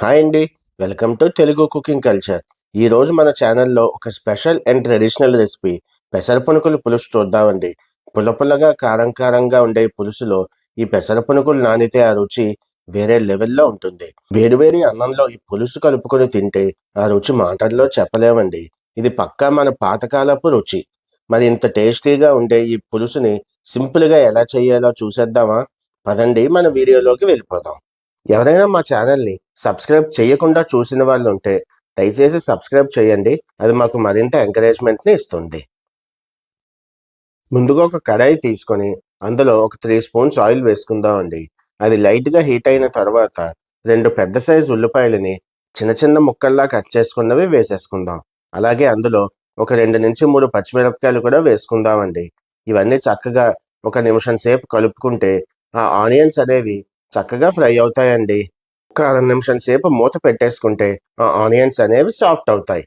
Hi అండి. Welcome to Telugu cooking culture. ఈరోజు మన ఛానల్లో ఒక స్పెషల్ అండ్ ట్రెడిషనల్ రెసిపీ పెసర పునుకులు పులుసు చూద్దామండి. పులపులగా కారం కారంగా ఉండే పులుసులో ఈ పెసర పునుకులు నానితే ఆ రుచి వేరే లెవెల్లో ఉంటుంది. వేడివేడి అన్నంలో ఈ పులుసు కలుపుకొని తింటే ఆ రుచి మాటల్లో చెప్పలేమండి. ఇది పక్కా మన పాతకాలపు రుచి. మరి ఇంత టేస్టీగా ఉండే ఈ పులుసుని సింపుల్గా ఎలా చేయాలో చూసేద్దామా? పదండి మన వీడియోలోకి వెళ్ళిపోదాం. ఎవరైనా మా ఛానల్ని సబ్స్క్రైబ్ చేయకుండా చూసిన వాళ్ళు ఉంటే దయచేసి సబ్స్క్రైబ్ చేయండి. అది మాకు మరింత ఎంకరేజ్మెంట్ని ఇస్తుంది. ముందుగా ఒక కడాయి తీసుకొని అందులో ఒక త్రీ స్పూన్స్ ఆయిల్ వేసుకుందామండి. అది లైట్గా హీట్ అయిన తర్వాత రెండు పెద్ద సైజు ఉల్లిపాయలని చిన్న చిన్న ముక్కల్లా కట్ చేసుకున్నవి వేసేసుకుందాం. అలాగే అందులో ఒక రెండు నుంచి మూడు పచ్చిమిరపకాయలు కూడా వేసుకుందామండి. ఇవన్నీ చక్కగా ఒక నిమిషం సేపు కలుపుకుంటే ఆ ఆనియన్స్ అనేవి చక్కగా ఫ్రై అవుతాయండి. ఒక అర నిమిషం సేపు మూత పెట్టేసుకుంటే ఆ ఆనియన్స్ అనేవి సాఫ్ట్ అవుతాయి.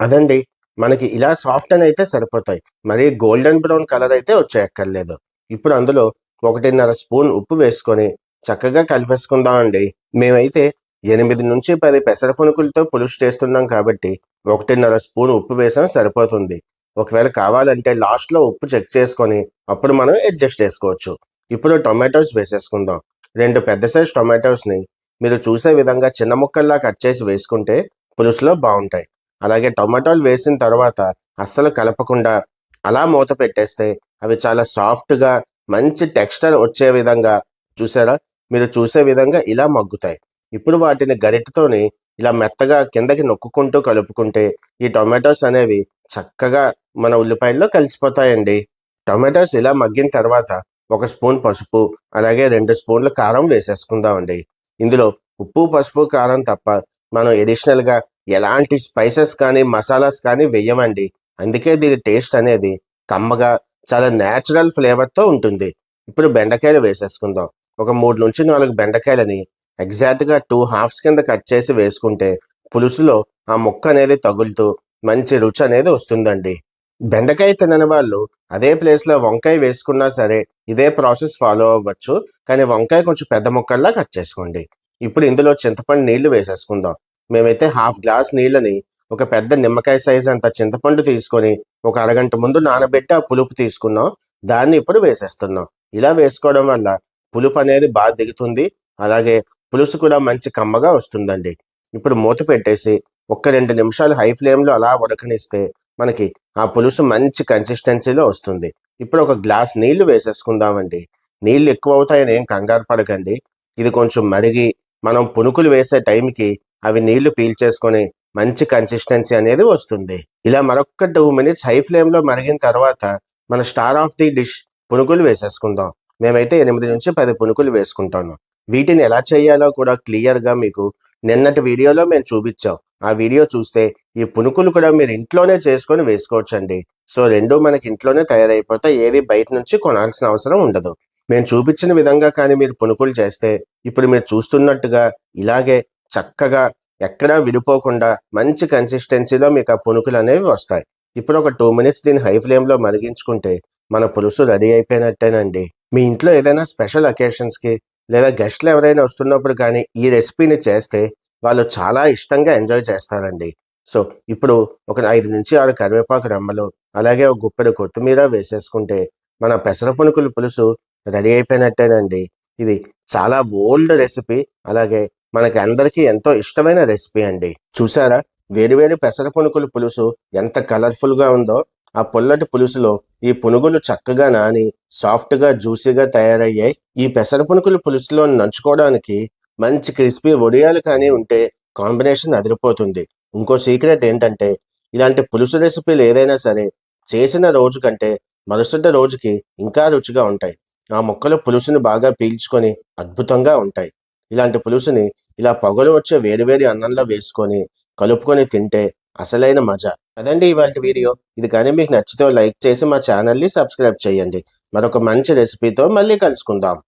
అదండి. మనకి ఇలా సాఫ్ట్ అని అయితే సరిపోతాయి. మరి గోల్డెన్ బ్రౌన్ కలర్ అయితే వచ్చేయక్కర్లేదు. ఇప్పుడు అందులో ఒకటిన్నర స్పూన్ ఉప్పు వేసుకొని చక్కగా కలిపేసుకుందామండి. మేమైతే ఎనిమిది నుంచి పది పెసర పునుకులతో పులుసు చేస్తున్నాం కాబట్టి ఒకటిన్నర స్పూన్ ఉప్పు వేసాం సరిపోతుంది. ఒకవేళ కావాలంటే లాస్ట్లో ఉప్పు చెక్ చేసుకొని అప్పుడు మనం అడ్జస్ట్ చేసుకోవచ్చు. ఇప్పుడు టొమాటోస్ వేసేసుకుందాం. రెండు పెద్ద సైజ్ టొమాటోస్ని మీరు చూసే విధంగా చిన్న ముక్కల్లా కట్ చేసి వేసుకుంటే పులుసులో బాగుంటాయి. అలాగే టొమాటోలు వేసిన తర్వాత అస్సలు కలపకుండా అలా మూత పెట్టేస్తే అవి చాలా సాఫ్ట్గా మంచి టెక్స్చర్ వచ్చే విధంగా చూసారా? మీరు చూసే విధంగా ఇలా మగ్గుతాయి. ఇప్పుడు వాటిని గరిటతోని ఇలా మెత్తగా కిందకి నొక్కుంటూ కలుపుకుంటే ఈ టొమాటోస్ అనేవి చక్కగా మన ఉల్లిపాయల్లో కలిసిపోతాయండి. టొమాటోస్ ఇలా మగ్గిన తర్వాత ఒక స్పూన్ పసుపు అలాగే రెండు స్పూన్ల కారం వేసేసుకుందామండి. ఇందులో ఉప్పు పసుపు కారం తప్ప మనం ఎడిషనల్గా ఎలాంటి స్పైసెస్ కానీ మసాలాస్ కానీ వేయమండి. అందుకే దీని టేస్ట్ అనేది కమ్మగా చాలా న్యాచురల్ ఫ్లేవర్తో ఉంటుంది. ఇప్పుడు బెండకాయలు వేసేసుకుందాం. ఒక మూడు నుంచి నాలుగు బెండకాయలని ఎగ్జాక్ట్గా టూ హాఫ్స్ కింద కట్ చేసి వేసుకుంటే పులుసులో ఆ ముక్క అనేది తగులుతూ మంచి రుచి అనేది వస్తుందండి. బెండకాయ తినని వాళ్ళు అదే ప్లేస్లో వంకాయ వేసుకున్నా సరే ఇదే ప్రాసెస్ ఫాలో అవ్వచ్చు. కానీ వంకాయ కొంచెం పెద్ద ముక్కల్లా కట్ చేసుకోండి. ఇప్పుడు ఇందులో చింతపండు నీళ్ళు వేసేసుకుందాం. మేమైతే హాఫ్ గ్లాస్ నీళ్ళని ఒక పెద్ద నిమ్మకాయ సైజ్ అంత చింతపండు తీసుకొని ఒక అరగంట ముందు నానబెట్టి ఆ పులుపు తీసుకున్నాం. దాన్ని ఇప్పుడు వేసేస్తున్నాం. ఇలా వేసుకోవడం వల్ల పులుపు అనేది బాగా దిగుతుంది. అలాగే పులుసు కూడా మంచి కమ్మగా వస్తుందండి. ఇప్పుడు మూత పెట్టేసి ఒక్క రెండు నిమిషాలు హై ఫ్లేమ్లో అలా ఉడకనిస్తే మనకి ఆ పులుసు మంచి కన్సిస్టెన్సీలో వస్తుంది. ఇప్పుడు ఒక గ్లాస్ నీళ్ళు వేసేసుకుందామండి. నీళ్ళు ఎక్కువ అవుతాయని ఏం కంగారు పడకండి. ఇది కొంచెం మరిగి మనం పునుకులు వేసే టైంకి అవి నీళ్ళు పీల్చేసుకొని మంచి కన్సిస్టెన్సీ అనేది వస్తుంది. ఇలా మరొక టూ మినిట్స్ హై ఫ్లేమ్లో మరిగిన తర్వాత మన స్టార్ ఆఫ్ ది డిష్ పునుకులు వేసేసుకుందాం. మేమైతే ఎనిమిది నుంచి పది పునుకులు వేసుకుంటాను. వీటిని ఎలా చేయాలో కూడా క్లియర్గా మీకు నిన్నటి వీడియోలో మేము చూపించాం. ఆ వీడియో చూస్తే ఈ పునుకులు కూడా మీరు ఇంట్లోనే చేసుకొని వేసుకోవచ్చండి. సో రెండు మనకి ఇంట్లోనే తయారైపోతే ఏది బయట నుంచి కొనాల్సిన అవసరం ఉండదు. మేము చూపించిన విధంగా కానీ మీరు పునుకులు చేస్తే ఇప్పుడు మీరు చూస్తున్నట్టుగా ఇలాగే చక్కగా ఎక్కడా విడిపోకుండా మంచి కన్సిస్టెన్సీలో మీకు ఆ పునుకులు అనేవి వస్తాయి. ఇప్పుడు ఒక టూ మినిట్స్ దీన్ని హై ఫ్లేమ్లో మరిగించుకుంటే మన పులుసు రెడీ అయిపోయినట్టేనండి. మీ ఇంట్లో ఏదైనా స్పెషల్ అకేషన్స్కి లేదా గెస్ట్లు ఎవరైనా వస్తున్నప్పుడు కానీ ఈ రెసిపీని చేస్తే వాళ్ళు చాలా ఇష్టంగా ఎంజాయ్ చేస్తారండి. సో ఇప్పుడు ఒక ఐదు నుంచి ఆరు కరివేపాకు రెమ్మలు అలాగే ఒక గుప్పెడు కొత్తిమీర వేసేసుకుంటే మన పెసర పునుకుల పులుసు రెడీ అయిపోయినట్టేనండి. ఇది చాలా ఓల్డ్ రెసిపీ అలాగే మనకి అందరికీ ఎంతో ఇష్టమైన రెసిపీ అండి. చూసారా? వేరువేరు పెసర పునుకుల పులుసు ఎంత కలర్ఫుల్గా ఉందో ఆ పొల్లటి పులుసులో ఈ పునుగులు చక్కగా నాని సాఫ్ట్గా జ్యూసీగా తయారయ్యాయి. ఈ పెసర పునుకుల పులుసులో నంచుకోవడానికి మంచి క్రిస్పీ వడియాలు కానీ ఉంటే కాంబినేషన్ అదిరిపోతుంది. ఇంకో సీక్రెట్ ఏంటంటే ఇలాంటి పులుసు రెసిపీలు ఏదైనా సరే చేసిన రోజు కంటే మరుసటి రోజుకి ఇంకా రుచిగా ఉంటాయి. ఆ మొక్కలు పులుసుని బాగా పీల్చుకొని అద్భుతంగా ఉంటాయి. ఇలాంటి పులుసుని ఇలా పొగలు వచ్చే వేరువేరు అన్నంలో వేసుకొని కలుపుకొని తింటే అసలైన మజా. అదండి ఇవాళ వీడియో. ఇది కానీ మీకు నచ్చితే లైక్ చేసి మా ఛానల్ని సబ్స్క్రైబ్ చేయండి. మరొక మంచి రెసిపీతో మళ్ళీ కలుసుకుందాం.